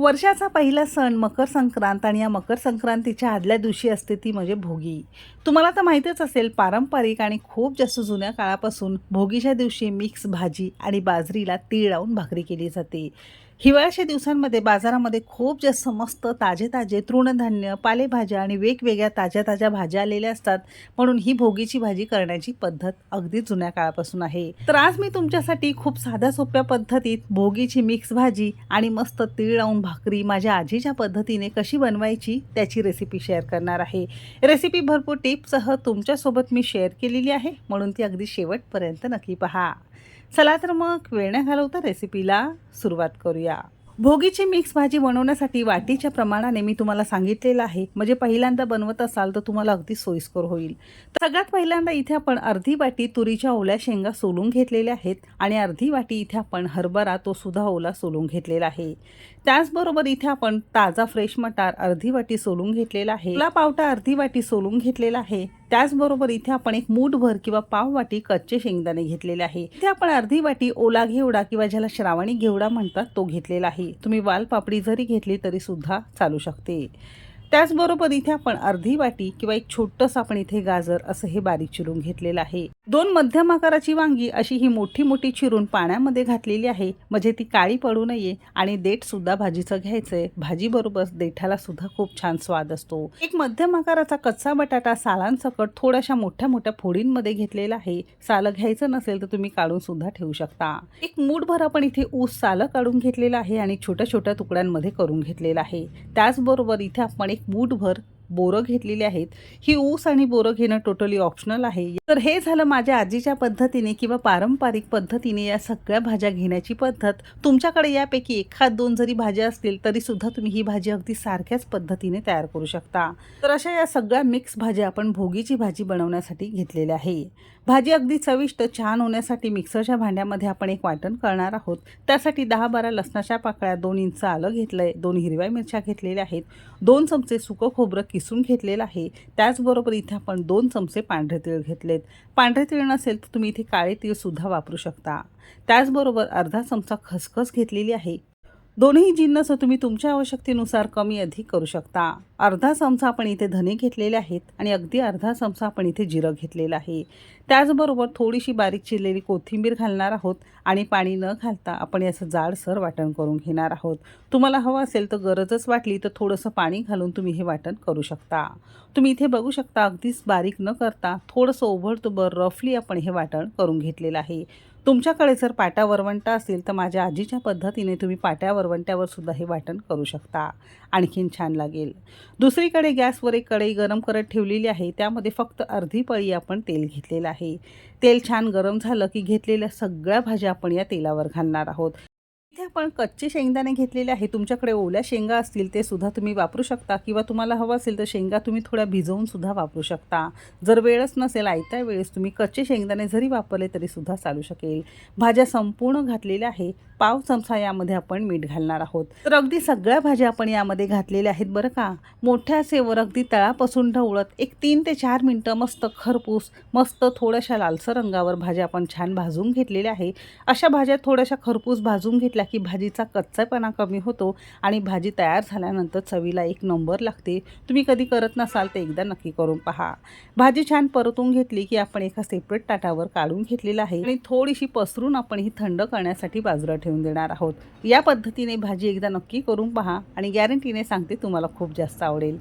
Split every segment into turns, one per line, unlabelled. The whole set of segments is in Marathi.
वर्षाचा पहिला सण मकर संक्रांत आणि या मकर संक्रांतीच्या आदल्या दिवशी असते ती म्हणजे भोगी. तुम्हाला तर माहितीच असेल पारंपरिक आणि खूप जास्त जुन्या काळापासून भोगीच्या दिवशी मिक्स भाजी आणि बाजरीला तीळ लावून भाकरी केली जाते. हिवाळ्याच्या दिवसांमध्ये बाजारामध्ये खूप जास्त मस्त ताजे ताजे तृणधान्य पालेभाज्या आणि वेगवेगळ्या ताज्या ताज्या भाज्या आलेल्या असतात. म्हणून ही भोगीची भाजी करण्याची पद्धत अगदी जुन्या काळापासून आहे. तर आज मी तुमच्यासाठी खूप साध्या सोप्या पद्धतीत भोगीची मिक्स भाजी आणि मस्त तीळ लावून भाकरी माझ्या आजीच्या पद्धतीने कशी बनवायची त्याची रेसिपी शेअर करणार आहे. रेसिपी भरपूर टिपसह तुमच्यासोबत मी शेअर केलेली आहे. म्हणून ती अगदी शेवटपर्यंत नक्की पहा. चला तर मग वेळ न घालवता रेसिपीला सुरुवात करूया. भोगीची मिक्स भाजी बनवण्यासाठी वाटीच्या प्रमाणाने मी तुम्हाला सांगितलेलं आहे. म्हणजे पहिल्यांदा बनवत असाल तर तुम्हाला अगदी सोयीस्कर होईल. तर सगळ्यात पहिल्यांदा इथे आपण अर्धी वाटी तुरीच्या ओल्या शेंगा सोलून घेतलेल्या आहेत आणि अर्धी वाटी इथे आपण हरभरा तो सुद्धा ओला सोलून घेतलेला आहे. त्याचबरोबर इथे आपण ताजा फ्रेश मटार अर्धी वाटी सोलून घेतलेला आहे. ओला पावटा अर्धी वाटी सोलून घेतलेला आहे. त्याचबरोबर इथे आपण एक मूठभर किंवा पाव वाटी कच्चे शेंगदाणे घेतलेले आहे. इथे आपण अर्धी वाटी ओला घेवडा किंवा ज्याला श्रावणी घेवडा म्हणतात तो घेतलेला आहे. तुम्ही वालपापडी जरी घेतली तरी सुद्धा चालू शकते. त्याचबरोबर इथे आपण अर्धी वाटी किंवा एक छोटस आपण इथे गाजर असं हे बारीक चिरून घेतलेलं आहे. दोन मध्यम आकाराची वांगी अशी ही मोठी मोठी चिरून पाण्यामध्ये घातलेली आहे. म्हणजे ती काळी पडू नये आणि देठ सुद्धा भाजीचं घ्यायचंय. भाजी बरोबर देठाला सुद्धा खूप छान स्वाद असतो. एक मध्यम आकाराचा कच्चा बटाटा सालांसकट थोड्याशा मोठ्या मोठ्या फोडींमध्ये घेतलेला आहे. सालं घ्यायचं नसेल तर तुम्ही काढून सुद्धा ठेवू शकता. एक मूठभर आपण इथे ऊस सालं काढून घेतलेलं आहे आणि छोट्या छोट्या तुकड्यांमध्ये करून घेतलेलं आहे. त्याचबरोबर इथे आपण एक मूठभर बोरं घेतलेली आहेत. ही ऊस आणि बोरं घेणं टोटली ऑप्शनल आहे. तर हे झालं माझ्या आजीच्या पद्धतीने किंवा पारंपरिक पद्धतीने या सगळ्या भाज्या घेण्याची पद्धत. तुमच्याकडे यापैकी एखाद दोन जरी भाज्या असतील तरी सुद्धा तुम्ही ही भाजी अगदी सारख्याच पद्धतीने तयार करू शकता. तर अशा या सगळ्या मिक्स भाज्या आपण भोगीची भाजी बनवण्यासाठी घेतलेल्या आहे. भाजी अगदी चविष्ट छान होण्यासाठी मिक्सरच्या भांड्यामध्ये आपण एक वाटण करणार आहोत. त्यासाठी दहा बारा लसणाच्या पाकळ्या दोन इंच आलं घेतलं आहे दोन हिरव्या मिरच्या घेतलेल्या आहेत दोन चमचे सुकं खोबरं किसून घेतलेलं आहे. त्याचबरोबर इथे आपण दोन चमचे पांढरे तीळ घेतलेत. पांढरे तीळ नसेल तर तुम्ही इथे काळे तीळसुद्धा वापरू शकता. त्याचबरोबर अर्धा चमचा खसखस घेतलेली आहे. दोन्ही जिन्नस तुम्ही तुमच्या आवश्यकतेनुसार कमी अधिक करू शकता. अर्धा चमचा आपण इथे धने घेतलेले आहेत आणि अगदी अर्धा चमचा आपण इथे जिरं घेतलेलं आहे. त्याचबरोबर थोडीशी बारीक चिरलेली कोथिंबीर घालणार आहोत आणि पाणी न घालता आपण याचं जाडसर वाटण करून घेणार आहोत. तुम्हाला हवं असेल तर गरजच वाटली तर थोडंसं पाणी घालून तुम्ही हे वाटण करू शकता. तुम्ही इथे बघू शकता अगदीच बारीक न करता थोडंसं ओभरतोबर रफली आपण हे वाटण करून घेतलेलं आहे. तुमच्याकडे जर पाट्या वरवंटा असेल तर माझ्या आजीच्या पद्धतीने तुम्ही पाट्या वरवंट्यावर सुद्धा हे वाटण करू शकता. आणखीन छान लागेल. दुसरीकडे गॅसवर एक कढई गरम करत ठेवलेली आहे. त्यामध्ये फक्त अर्धी पळी आपण तेल घेतलेलं आहे. तेल छान गरम झालं की घेतलेल्या सगळ्या भाज्या आपण या तेलावर घालणार आहोत. इथे आपण कच्चे शेंगदाणे घेतलेले आहे तुमच्याकडे ओल्या शेंगा असतील ते सुद्धा तुम्ही वापरू शकता. किंवा तुम्हाला हवं असेल तर शेंगा तुम्ही थोड्या भिजवून सुद्धा वापरू शकता. जर वेळच नसेल आयत्या वेळेस तुम्ही कच्चे शेंगदाणे जरी वापरले तरी सुद्धा चालू शकेल. भाज्या संपूर्ण घातलेल्या आहे पाव चमचा यामध्ये आपण मीठ घालणार आहोत. तर अगदी सगळ्या भाज्या आपण यामध्ये घातलेल्या आहेत बरं का? मोठ्या सेवर अगदी तळापासून ढवळत एक तीन ते चार मिनटं मस्त खरपूस मस्त थोड्याशा लालसर रंगावर भाज्या आपण छान भाजून घेतलेल्या आहे अशा भाज्या थोड्याशा खरपूस भाजून घेतल्या की भाजीचा कच्चापणा कमी होतो आणि भाजी तयार झाल्यानंतर चवीला एक नंबर लागते. तुम्ही कधी करत नसाल तर एकदा नक्की करून पहा. भाजी छान परतून घेतली की आपण एका सेपरेट ताटावर काढून घेतलेलं आहे आणि थोडीशी पसरून आपण ही थंड करण्यासाठी बाजूला ठेवून देणार आहोत. या पद्धतीने भाजी एकदा नक्की करून पहा आणि गॅरंटीने सांगते तुम्हाला खूप जास्त आवडेल.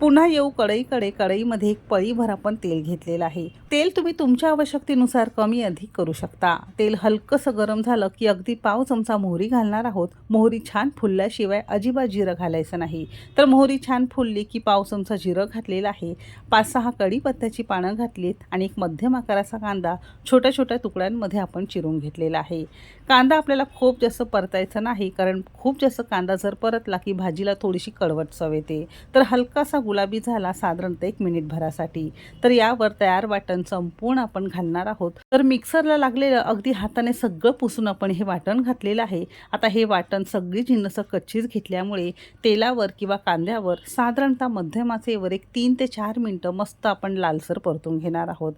पुन्हा येऊ कढईकडे कढईमध्ये एक पळीभर आपण तेल घेतलेलं आहे. तेल तुम्ही तुमच्या आवश्यकतेनुसार कमी अधिक करू शकता. तेल हलकंसं गरम झालं की अगदी पाव चमचा मोहरी घालणार आहोत. मोहरी छान फुलल्याशिवाय अजिबात जिरं घालायचं नाही. तर मोहरी छान फुलली की पाव चमचा जिरं घातलेलं आहे. पाच सहा कढीपत्त्याची पानं घातलीत आणि एक मध्यम आकाराचा कांदा छोट्या छोट्या तुकड्यांमध्ये आपण चिरून घेतलेला आहे. कांदा आपल्याला खूप जास्त परतायचा नाही कारण खूप जास्त कांदा जर परतला की भाजीला थोडीशी कडवट चव येते. तर हलकासा गुलाबी झाला साधारणतः एक मिनिटभरासाठी तर यावर तयार वाटण संपूर्ण आपण घालणार आहोत. तर मिक्सरला लागलेलं अगदी हाताने सगळं पुसून आपण हे वाटण घातलेलं आहे. आता हे वाटण सगळी जिन्नसं कच्चीच घेतल्यामुळे तेलावर किंवा कांद्यावर साधारणतः मध्यमाचेवर एक तीन ते चार मिनटं मस्त आपण लालसर परतून घेणार आहोत.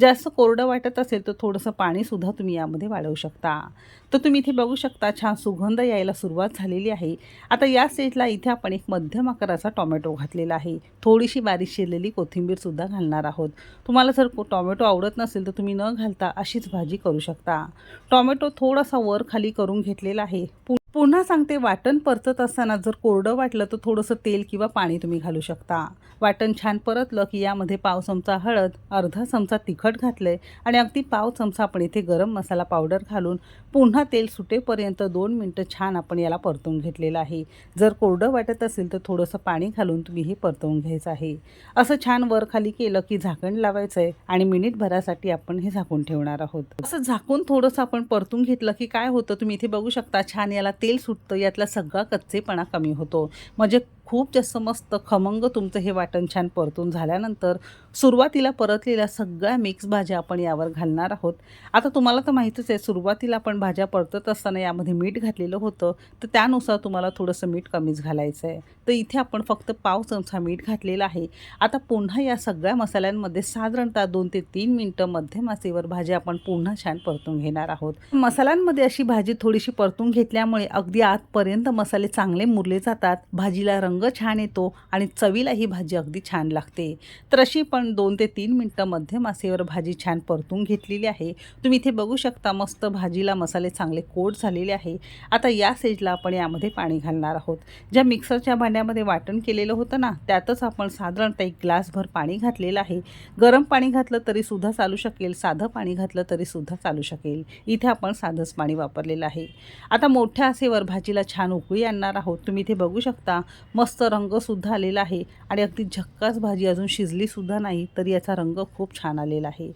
जास्त कोरडं वाटत असेल तर थोडंसं पाणीसुद्धा तुम्ही यामध्ये वाढवू शकता. तर तुम्ही इथे बघू शकता छान सुगंध यायला सुरुवात झालेली आहे. आता या स्टेजला इथे आपण एक मध्यम आकाराचा टोमॅटो घातलेला आहे. थोडीशी बारीक शिरलेली कोथिंबीरसुद्धा घालणार आहोत. तुम्हाला जर टोमॅटो आवडत नसेल तर तुम्ही न घालता अशीच भाजी करू शकता. टोमॅटो थोडासा वर खाली करून घेतलेला आहे. पु पुन्हा सांगते वाटण परतत असताना जर कोरडं वाटलं तर थोडंसं तेल किंवा पाणी तुम्ही घालू शकता. वाटण छान परतलं की यामध्ये पाव चमचा हळद अर्धा चमचा तिखट घातलं आहे आणि अगदी पाव चमचा आपण इथे गरम मसाला पावडर घालून पुन्हा तेल सुटेपर्यंत दोन मिनटं छान आपण याला परतवून घेतलेलं आहे. जर कोरडं वाटत असेल तर थोडंसं पाणी घालून तुम्ही हे परतवून घ्यायचं आहे. असं छान वर खाली केलं की झाकण लावायचं आहे आणि मिनिटभरासाठी आपण हे झाकून ठेवणार आहोत. असं झाकून थोडंसं आपण परतून घेतलं की काय होतं तुम्ही इथे बघू शकता छान याला तेल तेल सुटतं यातला सगळा कच्चेपणा कमी होतो. म्हणजे खूप जास्त मस्त खमंग तुमचं हे वाटण छान परतून झाल्यानंतर सुरुवातीला परतलेल्या सगळ्या मिक्स भाज्या आपण यावर घालणार आहोत. आता तुम्हाला तर माहीतच आहे सुरुवातीला आपण भाज्या परतत असताना यामध्ये मीठ घातलेलं होतं तर त्यानुसार तुम्हाला थोडंसं मीठ कमीच घालायचं आहे तर इथे आपण फक्त पाव चमचा मीठ घातलेला आहे. आता पुन्हा या सगळ्या मसाल्यांमध्ये साधारणतः दोन ते तीन मिनटं मध्यम आचेवर भाजी आपण पुन्हा छान परतून घेणार आहोत. मसाल्यांमध्ये अशी भाजी थोडीशी परतून घेतल्यामुळे अगदी आतपर्यंत मसाले चांगले मुरले जातात. भाजीला रंग रंग छान येतो आणि चवीला ही भाजी अगदी छान लागते. तर अशी पण दोन ते तीन मिनटं मध्यम आसेवर भाजी छान परतून घेतलेली आहे. तुम्ही इथे बघू शकता मस्त भाजीला मसाले चांगले कोट झालेले आहे. आता या स्टेजला आपण यामध्ये पाणी घालणार आहोत. ज्या मिक्सरच्या भांड्यामध्ये वाटण केलेलं होतं ना त्यातच आपण साधारणतः एक ग्लासभर पाणी घातलेलं आहे. गरम पाणी घातलं तरी सुद्धा चालू शकेल साधं पाणी घातलं तरी सुद्धा चालू शकेल. इथे आपण साधंच पाणी वापरलेलं आहे. आता मोठ्या आसेवर भाजीला छान उकळी आणणार आहोत. तुम्ही इथे बघू शकता मस्त मस्त रंगसुद्धा आलेला आहे. आणि अगदी झक्कास भाजी अजून शिजलीसुद्धा नाही तरी याचा रंग खूप छान आलेला आहे.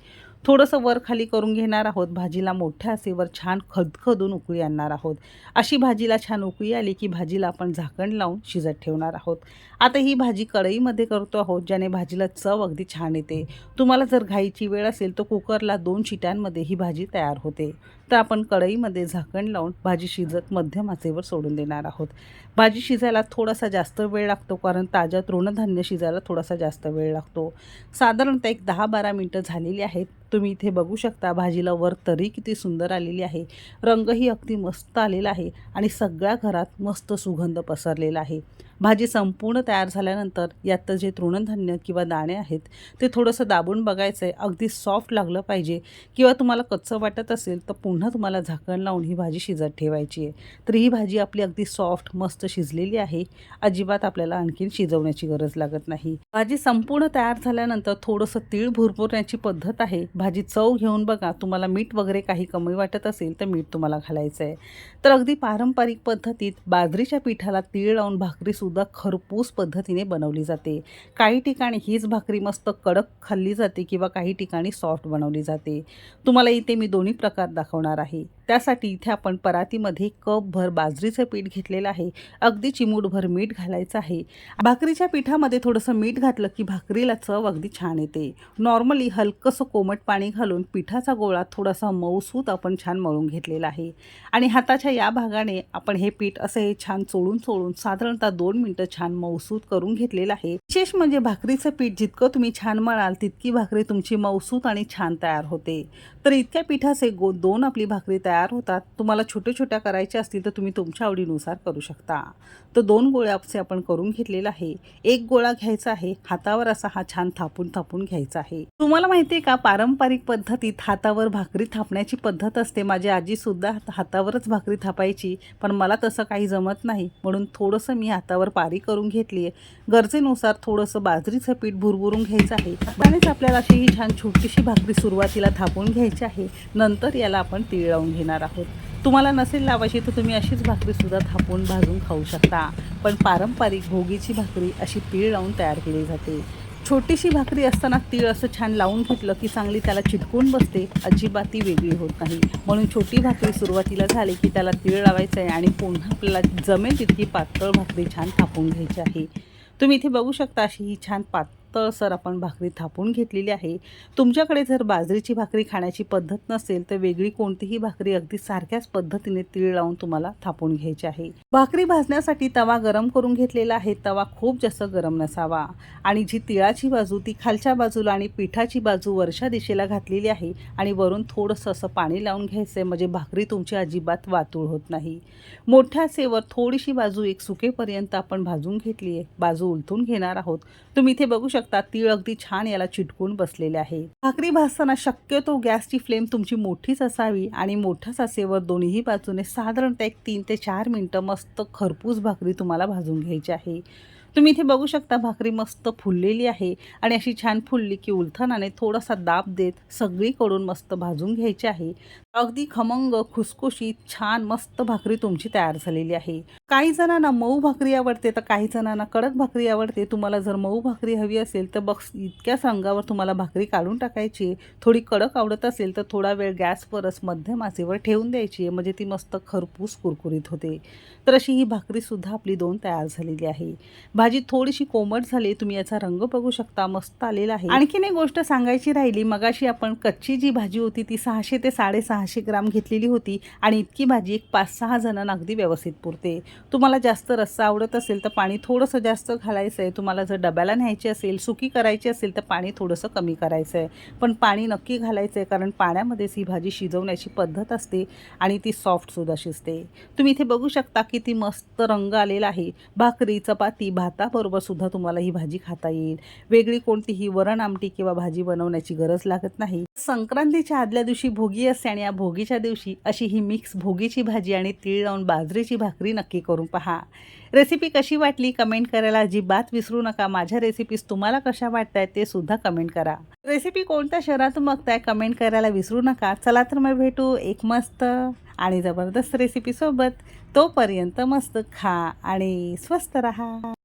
थोडंसं वर खाली करून घेणार आहोत. भाजीला मोठ्या आसेवर छान खदखदून उकळी आणणार आहोत. अशी भाजीला छान उकळी आली की भाजीला आपण झाकण लावून शिजत ठेवणार आहोत. आता ही भाजी कढईमध्ये करतो आहोत ज्याने भाजीला चव अगदी छान येते. तुम्हाला जर घाईची वेळ असेल तर कुकरला दोन शिट्यांमध्ये ही भाजी तयार होते. तर आपण कढईमध्ये झाकण लावून भाजी शिजत मध्यम आचेवर सोडून देणार आहोत. भाजी शिजायला थोडासा जास्त वेळ लागतो कारण ताज्या तृणधान्य शिजायला थोडासा जास्त वेळ लागतो. साधारणतः एक दहा बारा मिनटं झालेली आहेत. तुम्ही इथे बघू शकता भाजीला वर तरी किती सुंदर आलेली आहे. रंगही अगदी मस्त आलेला आहे आणि सगळ्या घरात मस्त सुगंध पसरलेला आहे. भाजी संपूर्ण तयार झाल्यानंतर यात जे तृणधान्य किंवा दाणे आहेत ते थोडंसं दाबून बघायचं आहे अगदी सॉफ्ट लागलं पाहिजे. किंवा तुम्हाला कच्चं वाटत असेल तर पुन्हा तुम्हाला झाकण लावून ही भाजी शिजत ठेवायची आहे. तर ही भाजी आपली अगदी सॉफ्ट मस्त शिजलेली आहे. अजिबात आपल्याला आणखीन शिजवण्याची गरज लागत नाही. भाजी संपूर्ण तयार झाल्यानंतर थोडंसं तीळ भुरभुरण्याची पद्धत आहे. भाजी चव घेऊन बघा तुम्हाला मीठ वगैरे काही कमी वाटत असेल तर मीठ तुम्हाला घालायचं आहे तर अगदी पारंपरिक पद्धतीत बाजरीच्या पिठाला तीळ लावून भाकरीसुद्धा सुद्धा खरपूस पद्धतीने बनवली जाते. काही ठिकाणी हीच भाकरी मस्त कडक खाल्ली जाते किंवा काही ठिकाणी सॉफ्ट बनवली जाते. तुम्हाला इथे मी दोन्ही प्रकार दाखवणार आहे. त्यासाठी इथे आपण परातीमध्ये कपभर बाजरीचं पीठ घेतलेलं आहे. अगदी चिमूटभर मीठ घालायचं आहे. भाकरीच्या पिठामध्ये थोडंसं मीठ घातलं की भाकरीला चव अगदी छान येते. नॉर्मली हलकंसं कोमट पाणी घालून पिठाचा गोळा थोडासा मऊसूत आपण छान मळून घेतलेला आहे. आणि हाताच्या या भागाने आपण हे पीठ असं हे छान चोळून चोळून साधारणतः दोन मिनटं छान मऊसूत करून घेतलेलं आहे. विशेष म्हणजे भाकरीचं पीठ जितकं तुम्ही छान मळाल तितकी भाकरी तुमची मऊसूत आणि छान तयार होते. तर इतक्या पिठाचे गो दोन आपली भाकरी तयार होतात. तुम्हाला छोट्या छोट्या करायच्या असतील तर तुम्ही तुमच्या आवडीनुसार करू शकता. तर दोन गोळ्याचे आपण करून घेतलेला आहे. एक गोळा घ्यायचा आहे. हातावर असा हा छान थापून थापून घ्यायचा आहे. तुम्हाला माहिती आहे का? पारंपरिक पद्धतीत हातावर भाकरी थापण्याची पद्धत असते. माझी आजी सुद्धा हातावरच भाकरी थापायची पण मला तसं काही जमत नाही. म्हणून थोडंसं मी हातावर पारी करून घेतली आहे गरजेनुसार थोडंसं बाजरीचं पीठ भुरभुरून घ्यायचं आहे. त्यानेच आपल्याला अशी ही छान छोटीशी भाकरी सुरुवातीला थापून घ्यायची आहे. नंतर याला आपण तीळ लावून घेणार आहोत. तुम्हाला नसेल लावायची तर तुम्ही अशीच भाकरीसुद्धा थापून भाजून खाऊ शकता. पण पारंपरिक भोगीची भाकरी अशी तीळ लावून तयार केली जाते. छोटीशी भाकरी असताना तीळ असं छान लावून घेतलं की चांगली त्याला चिटकून बसते. अजिबात ती वेगळी होत नाही. म्हणून छोटी भाकरी सुरुवातीला झाली की त्याला तीळ लावायचं आहे आणि पुन्हा आपल्याला जमेल तितकी पातळ भाकरी छान थापून घ्यायची आहे. तुम्ही इथे बघू शकता अशी ही छान पात तळसर आपण भाकरी थापून घेतलेली आहे. तुमच्याकडे जर बाजरीची भाकरी खाण्याची पद्धत नसेल तर वेगळी कोणतीही भाकरी अगदी सारख्याच पद्धतीने तीळ लावून तुम्हाला थापून घ्यायची आहे. भाकरी भाजण्यासाठी तवा गरम करून घेतलेला आहे. तवा खूप जास्त गरम नसावा. आणि जी तिळाची बाजू ती खालच्या बाजूला आणि पिठाची बाजू वरच्या दिशेला घातलेली आहे आणि वरून थोडंसं असं पाणी लावून घ्यायचं आहे म्हणजे भाकरी तुमची अजिबात वातूळ होत नाही. मोठ्या सेवर थोडीशी बाजू एक सुकेपर्यंत आपण भाजून घेतली आहे बाजू उलथून घेणार आहोत. तुम्ही इथे बघू शकता तीळ अगदी छान याला चिटकून बसलेले आहे. भाकरी भाजताना शक्यतो गॅसची फ्लेम तुमची मोठीच असावी आणि मोठ्या सासेवर दोन्ही बाजूने साधारणतः एक तीन ते चार मिनटं मस्त खरपूस भाकरी तुम्हाला भाजून घ्यायची आहे. तुम्ही इथे बघू शकता भाकरी मस्त फुललेली आहे आणि अशी छान फुलली की उलथानाने थोडासा दाब देत सगळीकडून मस्त भाजून घ्यायची आहे. अगदी खमंग खुसखुशीत छान मस्त भाकरी तुमची तयार झालेली आहे. काही जणांना मऊ भाकरी आवडते तर काही जणांना कडक भाकरी आवडते. तुम्हाला जर मऊ भाकरी हवी असेल तर बघ इतक्याच रंगावर तुम्हाला भाकरी काढून टाकायची थोडी कडक आवडत असेल तर थोडा वेळ गॅसवरच मध्यम आचेवर ठेवून द्यायची आहे. म्हणजे ती मस्त खरपूस कुरकुरीत होते. तर अशी ही भाकरीसुद्धा आपली दोन तयार झालेली आहे. भाजी थोडीशी कोमट झाली तुम्ही याचा रंग बघू शकता. मस्त आलेला आहे. आणखीन एक गोष्ट सांगायची राहिली. मगाशी आपण कच्ची जी भाजी होती ती सहाशे ते साडेसहाशे ग्राम घेतलेली होती. आणि इतकी भाजी एक पाच सहा जणांना अगदी व्यवस्थित पुरते. तुम्हाला जास्त रस्सा आवडत असेल तर पाणी थोडंसं जास्त घालायचं आहे तुम्हाला जर डब्याला न्यायची असेल सुकी करायची असेल तर पाणी थोडंसं कमी करायचं आहे पण पाणी नक्की घालायचं आहे कारण पाण्यामध्येच ही भाजी शिजवण्याची पद्धत असते आणि ती सॉफ्टसुद्धा शिजते. तुम्ही इथे बघू शकता की ती मस्त रंग आलेला आहे. भाकरी चपाती भाताबरोबर सुद्धा तुम्हाला ही भाजी खाता येईल. वेगळी कोणतीही वरण आमटी किंवा भाजी बनवण्याची गरज लागत नाही. संक्रांतीच्या आदल्या दिवशी भोगी असते आणि या भोगीच्या दिवशी अशी ही मिक्स भोगीची भाजी आणि तीळ लावून बाजरीची भाकरी नक्की करून पहा. रेसिपी कशी वाटली? कमेंट करायला अजिबात विसरू नका. माझ्या रेसिपीज तुम्हाला कशा वाटतायत ते सुद्धा कमेंट करा. रेसिपी कोणत्या शहरातून बघताय कमेंट करायला विसरू नका. चला तर मग भेटू एक मस्त आणि जबरदस्त रेसिपीसोबत तोपर्यंत मस्त खा आणि स्वस्त रहा.